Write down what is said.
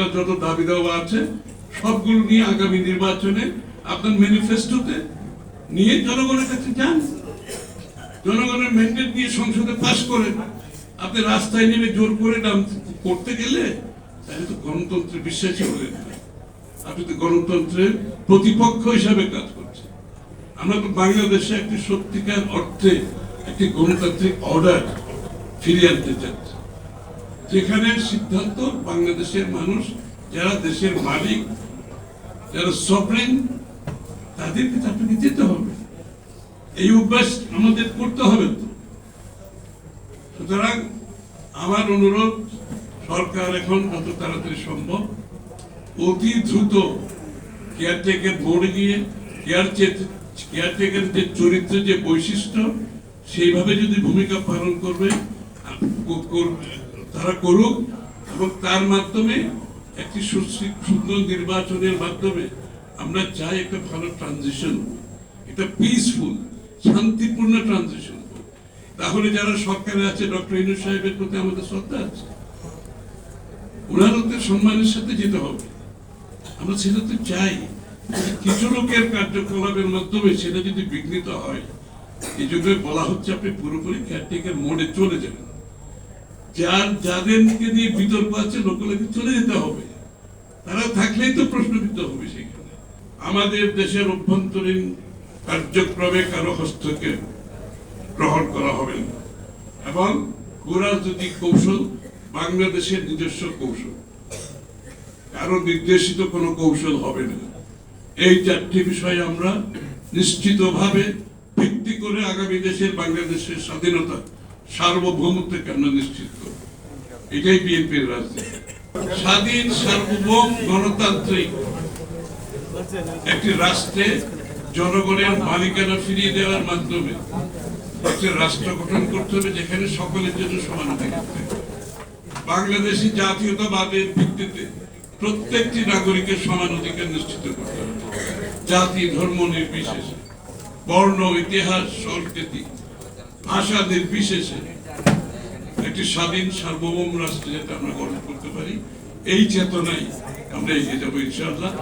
আপনার যত দাবি দেওয়া আছে, সবগুলো নিয়ে আগামী নির্বাচনে আপনার ম্যানিফেস্টোতে নিয়ে জনগণের কাছে যান। জনগণের ম্যান্ডেট দিয়ে সংসদে পাশ করেন। আপনি রাস্তায় নেমে জোর করে নাম করতে গেলে তাহলে তো গণতন্ত্রে বিশ্বাসী হলেন আপনি তো গণতন্ত্রের প্রতিপক্ষ হিসাবে কাজ করছেন। আমরা তো বাংলাদেশে একটি সত্যিকার অর্থে একটি গণতান্ত্রিক অর্ডার ফিরিয়ে আনতে চাচ্ছি। যেখানে সিদ্ধান্ত বাংলাদেশের মানুষ, যারা দেশের মালিক, যারা সফরেন তাদেরকে তো আপনাকে যেতে হবে। এই অভ্যাস আমাদের করতে হবে সুতরাং আমার অনুরোধ, সরকার এখন যত তাড়াতাড়ি সম্ভব অতি দ্রুত কেয়ারটেকার বোর্ডে গিয়ে কেয়ার কেয়ারটেকার যে চরিত্র, যে বৈশিষ্ট্য, সেইভাবে যদি ভূমিকা পালন করবে তারা করুক এবং তার মাধ্যমে একটি সুন্দর নির্বাচনের মাধ্যমে আমরা চাই একটা ভালো ট্রানজিশন এটা পিসফুল শান্তিপূর্ণ ট্রানজিশন তাহলে যারা সরকারে আছে, ডক্টর ইনু সাহেবের প্রতি আমাদের শ্রদ্ধা আছে। ওনারও তো সম্মানের সাথে যেতে হবে। আমরা সেটা তো চাই। কিছু লোকের কার্যকলাপের মাধ্যমে সেটা যদি বিঘ্নিত হয়, এই জন্য বলা হচ্ছে আপনি পুরোপুরি কেয়ারটেকার মোডে চলে যাবেন। যার যাদেরকে নিয়ে বিতর্ক আছে চলে যেতে হবে। তারা থাকলেই তো প্রশ্নবিদ্ধ হবে সেখানে। আমাদের দেশের অভ্যন্তরীণ কার্যক্রমে কারও হস্তক্ষেপ গ্রহণ করা হবে এবং কৌশল বাংলাদেশের নিজস্ব কৌশল। কারও নির্দেশিত কোনো কৌশল হবে না। এই চারটি বিষয়ে আমরা নিশ্চিতভাবে ভিত্তি করে আগামী দেশের বাংলাদেশের স্বাধীনতা সার্বভৌমত্বকে আমরা নিশ্চিত করব? এটাই বিএনপির রাজনীতি। স্বাধীন, সার্বভৌম, গণতান্ত্রিক একটি রাষ্ট্রে জনগণের মালিকানা ফিরিয়ে দেওয়ার মাধ্যমে একটি রাষ্ট্র গঠন করতে হবে যেখানে সকলের জন্য সমান বাংলাদেশি জাতীয়তাবাদের ভিত্তিতে প্রত্যেকটি নাগরিকের সমান অধিকার নিশ্চিত করতে হবে। জাতি, ধর্ম নির্বিশেষে। বর্ণ, ইতিহাস, সংস্কৃতি ভাষা নির্বিশেষে একটি স্বাধীন সার্বভৌম রাষ্ট্র যাতে আমরা গঠন করতে পারি, এই চেতনায় আমরা এগিয়ে যাব ইনশাআল্লাহ।